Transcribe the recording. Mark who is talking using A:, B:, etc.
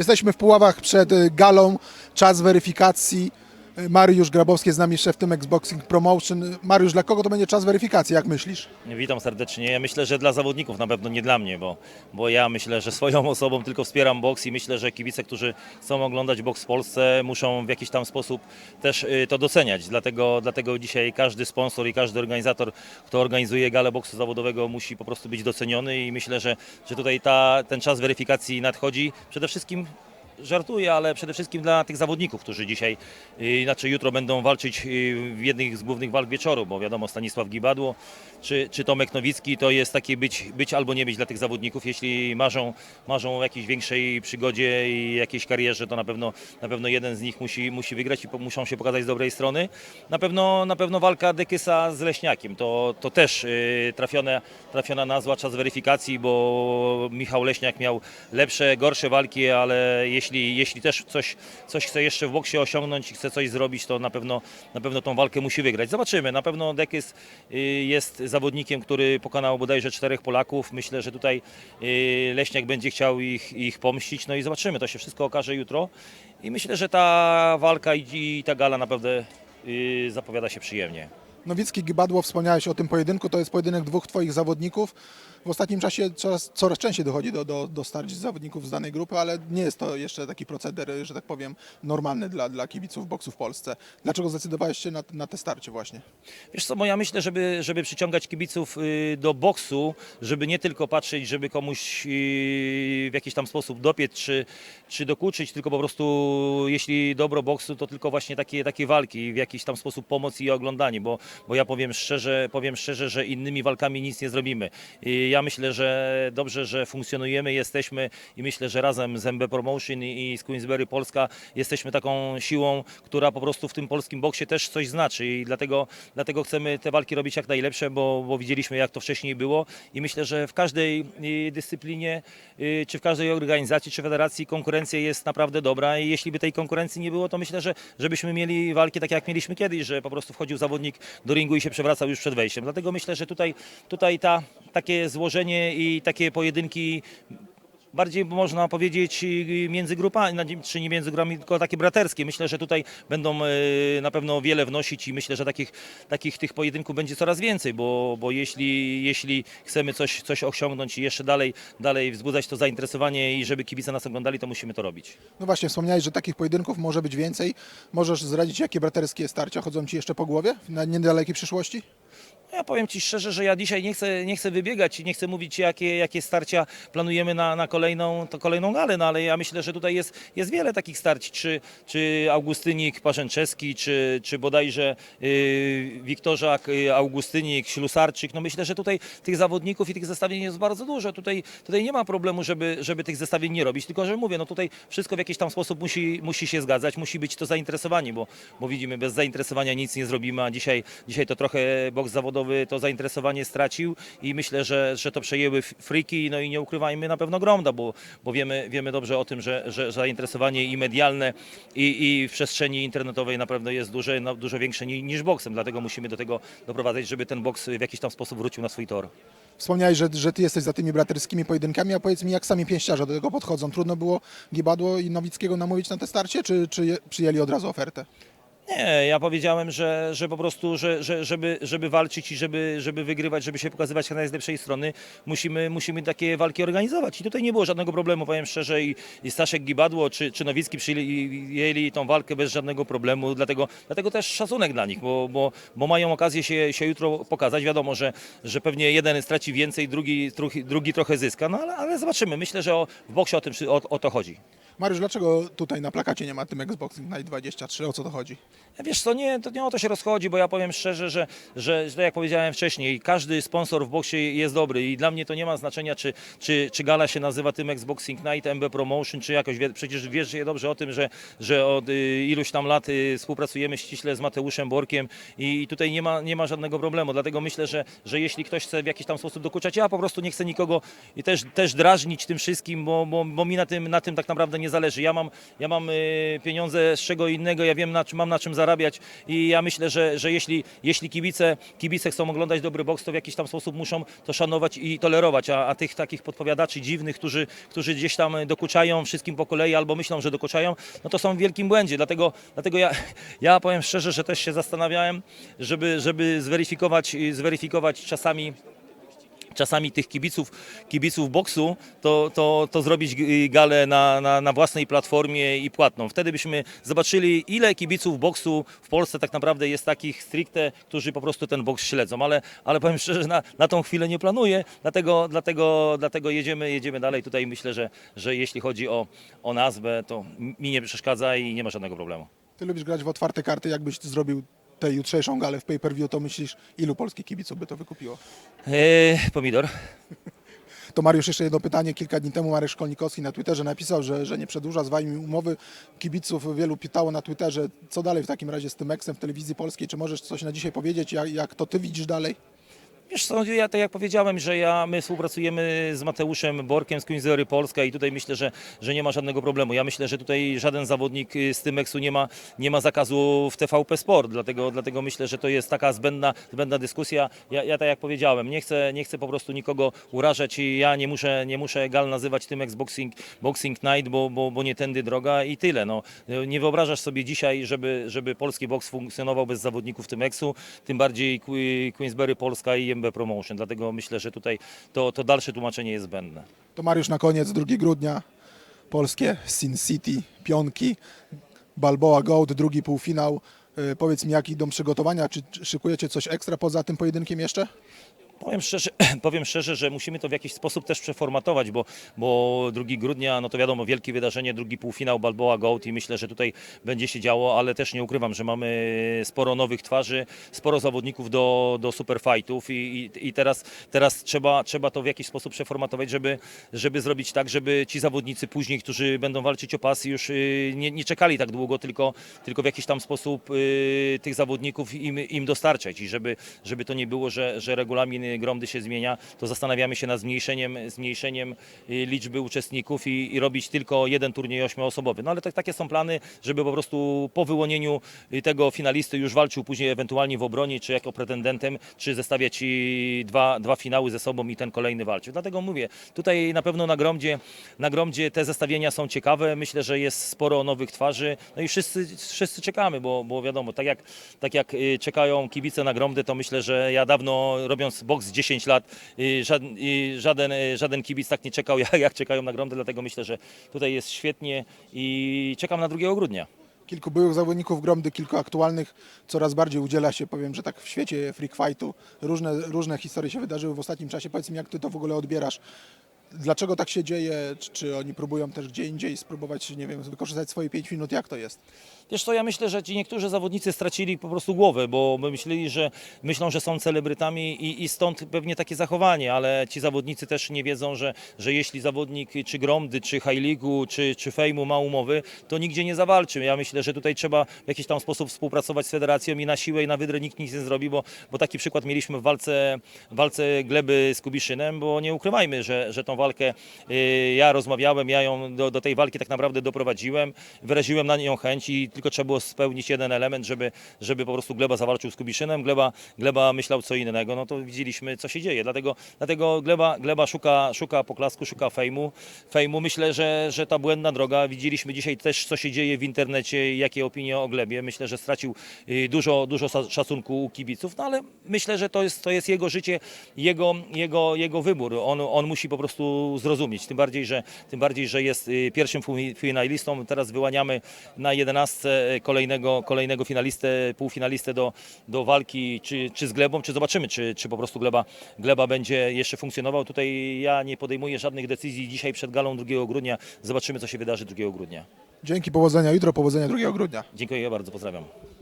A: Jesteśmy w Puławach przed y, galą, czas weryfikacji. Mariusz Grabowski jest z nami, szef tym Xboxing Promotion. Mariusz, dla kogo to będzie czas weryfikacji, jak myślisz?
B: Witam serdecznie. Ja myślę, że dla zawodników na pewno nie dla mnie, bo, bo ja myślę, że swoją osobą tylko wspieram boks i myślę, że kibice, którzy chcą oglądać boks w Polsce, muszą w jakiś tam sposób też y, to doceniać. Dlatego, dlatego dzisiaj każdy sponsor i każdy organizator, kto organizuje galę boksu zawodowego, musi po prostu być doceniony i myślę, że, że tutaj ta, ten czas weryfikacji nadchodzi. Przede wszystkim żartuję, ale przede wszystkim dla tych zawodników, którzy dzisiaj, y, znaczy jutro będą walczyć y, w jednych z głównych walk wieczoru, bo wiadomo, Stanisław Gibadło czy, czy Tomek Nowicki to jest takie być, być albo nie być dla tych zawodników. Jeśli marzą, marzą o jakiejś większej przygodzie i jakiejś karierze, to na pewno, na pewno jeden z nich musi, musi wygrać i po, muszą się pokazać z dobrej strony. Na pewno, na pewno walka Dekysa z Leśniakiem, to, to też y, trafione, trafiona nazwa, czas weryfikacji, bo Michał Leśniak miał lepsze, gorsze walki, ale jeśli, jeśli też coś, coś chce jeszcze w boksie osiągnąć i chce coś zrobić, to na pewno, na pewno tą walkę musi wygrać. Zobaczymy. Na pewno Dekys y, jest zawodnikiem, który pokonał bodajże czterech Polaków. Myślę, że tutaj y, Leśniak będzie chciał ich, ich pomścić. No i zobaczymy. To się wszystko okaże jutro. I myślę, że ta walka i, i ta gala naprawdę y, zapowiada się przyjemnie.
A: Nowicki Gibadło, wspomniałeś o tym pojedynku, to jest pojedynek dwóch Twoich zawodników. W ostatnim czasie coraz, coraz częściej dochodzi do, do, do starć zawodników z danej grupy, ale nie jest to jeszcze taki proceder, że tak powiem, normalny dla, dla kibiców boksu w Polsce. Dlaczego zdecydowałeś się na, na te starcie właśnie?
B: Wiesz co, bo ja myślę, żeby, żeby przyciągać kibiców y, do boksu, żeby nie tylko patrzeć, żeby komuś y, w jakiś tam sposób dopiec czy, czy dokuczyć, tylko po prostu jeśli dobro boksu, to tylko właśnie takie, takie walki, w jakiś tam sposób pomoc i oglądanie, bo, bo ja powiem szczerze, powiem szczerze, że innymi walkami nic nie zrobimy. Y, Ja myślę, że dobrze, że funkcjonujemy, jesteśmy i myślę, że razem z MB Promotion i i z Queensberry Polska jesteśmy taką siłą, która po prostu w tym polskim boksie też coś znaczy i dlatego, dlatego chcemy te walki robić jak najlepsze, bo, bo widzieliśmy jak to wcześniej było i myślę, że w każdej y, dyscyplinie, y, czy w każdej organizacji, czy federacji konkurencja jest naprawdę dobra i jeśli by tej konkurencji nie było, to myślę, że żebyśmy mieli walki tak jak mieliśmy kiedyś, że po prostu wchodził zawodnik do ringu i się przewracał już przed wejściem. Dlatego myślę, że tutaj, tutaj ta, takie złożenie i takie pojedynki bardziej można powiedzieć y, między grupami, czy nie między grupami, tylko takie braterskie. Myślę, że tutaj będą y, na pewno wiele wnosić i myślę, że takich, takich tych pojedynków będzie coraz więcej, bo, bo jeśli, jeśli chcemy coś, coś osiągnąć i jeszcze dalej, dalej wzbudzać to zainteresowanie i żeby kibice nas oglądali, to musimy to robić.
A: No właśnie, wspomniałeś, że takich pojedynków może być więcej. Możesz zdradzić, jakie braterskie starcia chodzą Ci jeszcze po głowie na niedalekiej przyszłości?
B: Ja powiem Ci szczerze, że ja dzisiaj nie chcę, nie chcę wybiegać i nie chcę mówić, jakie, jakie starcia planujemy na, na kolejną, to kolejną galę, no ale ja myślę, że tutaj jest, jest wiele takich starć, czy, czy Augustynik Parzęczewski, czy, czy bodajże yy, Wiktorzak, yy, Augustynik, Ślusarczyk. No myślę, że tutaj tych zawodników i tych zestawień jest bardzo dużo. Tutaj, tutaj nie ma problemu, żeby, żeby tych zestawień nie robić, tylko że mówię, no tutaj wszystko w jakiś tam sposób musi, musi się zgadzać, musi być to zainteresowanie, bo, bo widzimy, bez zainteresowania nic nie zrobimy, a dzisiaj, dzisiaj to trochę boks zawodowy to zainteresowanie stracił i myślę, że, że to przejęły friki, no i nie ukrywajmy na pewno Gromda, bo, bo wiemy, wiemy dobrze o tym, że, że zainteresowanie i medialne i, i w przestrzeni internetowej naprawdę jest duże, no, dużo większe ni- niż boksem, dlatego musimy do tego doprowadzać, żeby ten boks w jakiś tam sposób wrócił na swój tor.
A: Wspomniałeś, że, że Ty jesteś za tymi braterskimi pojedynkami, a powiedz mi, jak sami pięściarze do tego podchodzą? Trudno było Gibadło i Nowickiego namówić na te starcie, czy, czy przyjęli od razu ofertę?
B: Nie, ja powiedziałem, że, że po prostu, że, że, żeby, żeby walczyć i żeby, żeby wygrywać, żeby się pokazywać jak najlepszej strony, musimy, musimy takie walki organizować. I tutaj nie było żadnego problemu, powiem szczerze, i, i Staszek Gibadło czy, czy Nowicki przyjęli tą walkę bez żadnego problemu, dlatego, dlatego też szacunek dla nich, bo, bo, bo mają okazję się, się jutro pokazać. Wiadomo, że, że pewnie jeden straci więcej, drugi, drugi, drugi trochę zyska, no ale, ale zobaczymy. Myślę, że o, w boksie o, tym, o, o to chodzi.
A: Mariusz, dlaczego tutaj na plakacie nie ma tym Xboxing Night 23? O co to chodzi?
B: Wiesz co, nie, to nie o to się rozchodzi, bo ja powiem szczerze, że, że, że tak jak powiedziałem wcześniej, każdy sponsor w boksie jest dobry i dla mnie to nie ma znaczenia, czy, czy, czy gala się nazywa tym Xboxing Night, MB Promotion, czy jakoś, przecież wiesz dobrze o tym, że, że od y, iluś tam lat y, współpracujemy ściśle z Mateuszem Borkiem i, i tutaj nie ma, nie ma żadnego problemu, dlatego myślę, że, że jeśli ktoś chce w jakiś tam sposób dokuczać, ja po prostu nie chcę nikogo i też, też drażnić tym wszystkim, bo, bo, bo mi na tym, na tym tak naprawdę nie nie zależy. Ja mam, ja mam y, pieniądze z czego innego, ja wiem, na mam na czym zarabiać i ja myślę, że, że jeśli, jeśli kibice, kibice chcą oglądać dobry boks, to w jakiś tam sposób muszą to szanować i tolerować, a, a tych takich podpowiadaczy dziwnych, którzy, którzy gdzieś tam dokuczają wszystkim po kolei albo myślą, że dokuczają, no to są w wielkim błędzie. Dlatego, dlatego ja, ja powiem szczerze, że też się zastanawiałem, żeby, żeby zweryfikować, zweryfikować czasami czasami tych kibiców, kibiców boksu, to, to, to zrobić g- galę na, na, na własnej platformie i płatną. Wtedy byśmy zobaczyli, ile kibiców boksu w Polsce tak naprawdę jest takich stricte, którzy po prostu ten boks śledzą. Ale, ale powiem szczerze, na, na tą chwilę nie planuję, dlatego, dlatego, dlatego jedziemy, jedziemy dalej. Tutaj myślę, że, że jeśli chodzi o, o nazwę, to mi nie przeszkadza i nie ma żadnego problemu.
A: Ty lubisz grać w otwarte karty, jakbyś zrobił tę jutrzejszą galę w pay-per-view, to myślisz, ilu polskich kibiców by to wykupiło?
B: Eee, pomidor.
A: To Mariusz, jeszcze jedno pytanie. Kilka dni temu Marek Szkolnikowski na Twitterze napisał, że, że nie przedłuża z wami umowy. Kibiców wielu pytało na Twitterze, co dalej w takim razie z tym eksem w telewizji polskiej. Czy możesz coś na dzisiaj powiedzieć, jak, jak to ty widzisz dalej?
B: Wiesz co, ja tak jak powiedziałem, że ja, my współpracujemy z Mateuszem Borkiem z Queensery Polska i tutaj myślę, że, że nie ma żadnego problemu. Ja myślę, że tutaj żaden zawodnik y, z tym eksu nie ma, nie ma zakazu w TVP Sport, dlatego, dlatego myślę, że to jest taka zbędna, zbędna dyskusja. Ja, ja tak jak powiedziałem, nie chcę, nie chcę po prostu nikogo urażać i ja nie muszę, nie muszę gal nazywać tym ex-boxing boxing night, bo, bo, bo nie tędy droga i tyle. No. Nie wyobrażasz sobie dzisiaj, żeby, żeby polski boks funkcjonował bez zawodników tym eksu, tym bardziej Que- Queensberry Polska i MB Promotion. Dlatego myślę, że tutaj to, to dalsze tłumaczenie jest zbędne.
A: To Mariusz na koniec, 2 grudnia, polskie Sin City, pionki, Balboa Gold, drugi półfinał. Yy, Powiedz mi, jak idą przygotowania? Czy szykujecie coś ekstra poza tym pojedynkiem jeszcze?
B: Powiem szczerze, powiem szczerze, że musimy to w jakiś sposób też przeformatować, bo, bo 2 grudnia, no to wiadomo, wielkie wydarzenie, drugi półfinał Balboa Gold i myślę, że tutaj będzie się działo, ale też nie ukrywam, że mamy sporo nowych twarzy, sporo zawodników do, do superfightów i, i, i teraz, teraz trzeba, trzeba to w jakiś sposób przeformatować, żeby, żeby zrobić tak, żeby ci zawodnicy później, którzy będą walczyć o pas już y, nie, nie czekali tak długo, tylko, tylko w jakiś tam sposób y, tych zawodników im, im dostarczać i żeby, żeby to nie było, że, że regulamin Gromdy się zmienia, to zastanawiamy się nad zmniejszeniem, zmniejszeniem y, liczby uczestników i, i robić tylko jeden turniej ośmioosobowy. No ale tak, takie są plany, żeby po prostu po wyłonieniu y, tego finalisty już walczył później ewentualnie w obronie, czy jako pretendentem, czy zestawiać y, dwa, dwa finały ze sobą i ten kolejny walczył. Dlatego mówię, tutaj na pewno na Gromdzie, na Gromdzie te zestawienia są ciekawe. Myślę, że jest sporo nowych twarzy. No i wszyscy, wszyscy czekamy, bo, bo wiadomo, tak jak, tak jak y, czekają kibice na Gromdy, to myślę, że ja dawno robiąc boks 10 lat, y, żaden, y, żaden, y, żaden kibic tak nie czekał, jak, jak czekają na Gromdy, dlatego myślę, że tutaj jest świetnie i czekam na 2 grudnia.
A: Kilku byłych zawodników Gromdy, kilku aktualnych. Coraz bardziej udziela się, powiem, że tak w świecie freak fightu. Różne, różne historie się wydarzyły w ostatnim czasie. Powiedz mi, jak ty to w ogóle odbierasz? Dlaczego tak się dzieje? Czy, czy oni próbują też gdzie indziej spróbować, nie wiem, wykorzystać swoje 5 minut? Jak to jest?
B: Wiesz co, ja myślę, że ci niektórzy zawodnicy stracili po prostu głowę, bo my myśleli, że myślą, że są celebrytami i, i stąd pewnie takie zachowanie, ale ci zawodnicy też nie wiedzą, że, że jeśli zawodnik czy Gromdy, czy League'u, czy, czy Fejmu ma umowy, to nigdzie nie zawalczy. Ja myślę, że tutaj trzeba w jakiś tam sposób współpracować z federacją i na siłę i na wydrę nikt nic nie zrobi, bo, bo taki przykład mieliśmy w walce, w walce Gleby z Kubiszynem, bo nie ukrywajmy, że, że tą walkę y, ja rozmawiałem, ja ją do, do tej walki tak naprawdę doprowadziłem, wyraziłem na nią chęć i tylko trzeba było spełnić jeden element, żeby, żeby po prostu Gleba zawalczył z Kubiszynem. Gleba, Gleba myślał co innego, no to widzieliśmy co się dzieje. Dlatego, dlatego Gleba, Gleba szuka, szuka poklasku, szuka fejmu. fejmu. Myślę, że, że ta błędna droga. Widzieliśmy dzisiaj też co się dzieje w internecie, jakie opinie o Glebie. Myślę, że stracił y, dużo, dużo szacunku u kibiców, no ale myślę, że to jest, to jest jego życie, jego, jego, jego wybór. On, on musi po prostu zrozumieć. Tym bardziej, że, tym bardziej, że jest y, pierwszym finalistą. Teraz wyłaniamy na 11 kolejnego, kolejnego finalistę, półfinalistę do, do walki czy, czy z Glebą, czy zobaczymy, czy, czy po prostu Gleba, Gleba będzie jeszcze funkcjonował. Tutaj ja nie podejmuję żadnych decyzji dzisiaj przed galą 2 grudnia. Zobaczymy, co się wydarzy 2 grudnia.
A: Dzięki, powodzenia jutro, powodzenia 2 grudnia.
B: Dziękuję bardzo, pozdrawiam.